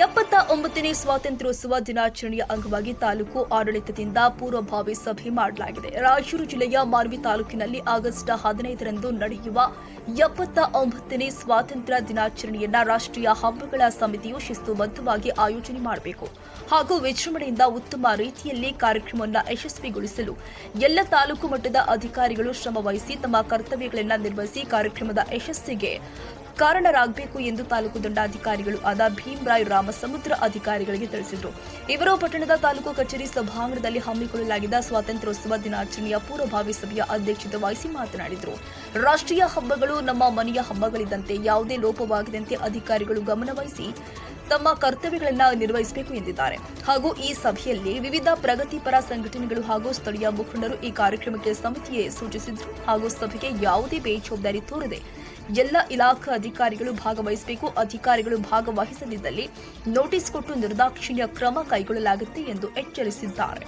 ಒಂಬತ್ತನೇ ಸ್ವಾತಂತ್ರ್ಯೋತ್ಸವ ದಿನಾಚರಣೆಯ ಅಂಗವಾಗಿ ತಾಲೂಕು ಆಡಳಿತದಿಂದ ಪೂರ್ವಭಾವಿ ಸಭೆ ಮಾಡಲಾಗಿದೆ. ರಾಯಚೂರು ಜಿಲ್ಲೆಯ ಮಾನ್ವಿ ತಾಲೂಕಿನಲ್ಲಿ ಆಗಸ್ಟ್ ಹದಿನೈದರಂದು ನಡೆಯುವ ಎಪ್ಪತ್ತ ಒಂಬತ್ತನೇ ಸ್ವಾತಂತ್ರ್ಯ ದಿನಾಚರಣೆಯನ್ನ ರಾಷ್ಟ್ರೀಯ ಹಬ್ಬಗಳ ಸಮಿತಿಯು ಶಿಸ್ತುಬದ್ಧವಾಗಿ ಆಯೋಜನೆ ಮಾಡಬೇಕು. ಹಾಗೂ ವಿಜೃಂಭಣೆಯಿಂದ ಉತ್ತಮ ರೀತಿಯಲ್ಲಿ ಕಾರ್ಯಕ್ರಮವನ್ನು ಯಶಸ್ವಿಗೊಳಿಸಲು ಎಲ್ಲ ತಾಲೂಕು ಮಟ್ಟದ ಅಧಿಕಾರಿಗಳು ಶ್ರಮವಹಿಸಿ ತಮ್ಮ ಕರ್ತವ್ಯಗಳನ್ನು ನಿರ್ವಹಿಸಿ ಕಾರ್ಯಕ್ರಮದ ಯಶಸ್ಸಿಗೆ ಕಾರಣರಾಗಬೇಕು ಎಂದು ತಾಲೂಕು ದಂಡಾಧಿಕಾರಿಗಳು ಆದ ಭೀಮರಾಯ್ ರಾಮಸಮುದ್ರ ಅಧಿಕಾರಿಗಳಿಗೆ ತಿಳಿಸಿದರು. ಇವರು ಪಟ್ಟಣದ ತಾಲೂಕು ಕಚೇರಿ ಸಭಾಂಗಣದಲ್ಲಿ ಹಮ್ಮಿಕೊಳ್ಳಲಾಗಿದ್ದ ಸ್ವಾತಂತ್ರ್ಯೋತ್ಸವ ದಿನಾಚರಣೆಯ ಪೂರ್ವಭಾವಿ ಸಭೆಯ ಅಧ್ಯಕ್ಷತೆ ವಹಿಸಿ ಮಾತನಾಡಿದರು. ರಾಷ್ಟ್ರೀಯ ಹಬ್ಬಗಳು ನಮ್ಮ ಮನೆಯ ಹಬ್ಬಗಳಿದ್ದಂತೆ ಯಾವುದೇ ಲೋಪವಾಗದಂತೆ ಅಧಿಕಾರಿಗಳು ಗಮನವಹಿಸಿ ತಮ್ಮ ಕರ್ತವ್ಯಗಳನ್ನು ನಿರ್ವಹಿಸಬೇಕು ಎಂದಿದ್ದಾರೆ. ಹಾಗೂ ಈ ಸಭೆಯಲ್ಲಿ ವಿವಿಧ ಪ್ರಗತಿಪರ ಸಂಘಟನೆಗಳು ಹಾಗೂ ಸ್ಥಳೀಯ ಮುಖಂಡರು ಈ ಕಾರ್ಯಕ್ರಮಕ್ಕೆ ಸಮಿತಿಯೇ ಸೂಚಿಸಿದ್ರು. ಹಾಗೂ ಸಭೆಗೆ ಯಾವುದೇ ಬೇಜವಾಬ್ದಾರಿ ತೋರದೆ ಎಲ್ಲ ಇಲಾಖಾ ಅಧಿಕಾರಿಗಳು ಭಾಗವಹಿಸಬೇಕು. ಅಧಿಕಾರಿಗಳು ಭಾಗವಹಿಸದಿದ್ದಲ್ಲಿ ನೋಟಿಸ್ ಕೊಟ್ಟು ನಿರ್ದಾಕ್ಷಿಣ್ಯ ಕ್ರಮ ಕೈಗೊಳ್ಳಲಾಗುತ್ತೆ ಎಂದು ಎಚ್ಚರಿಸಿದ್ದಾರೆ.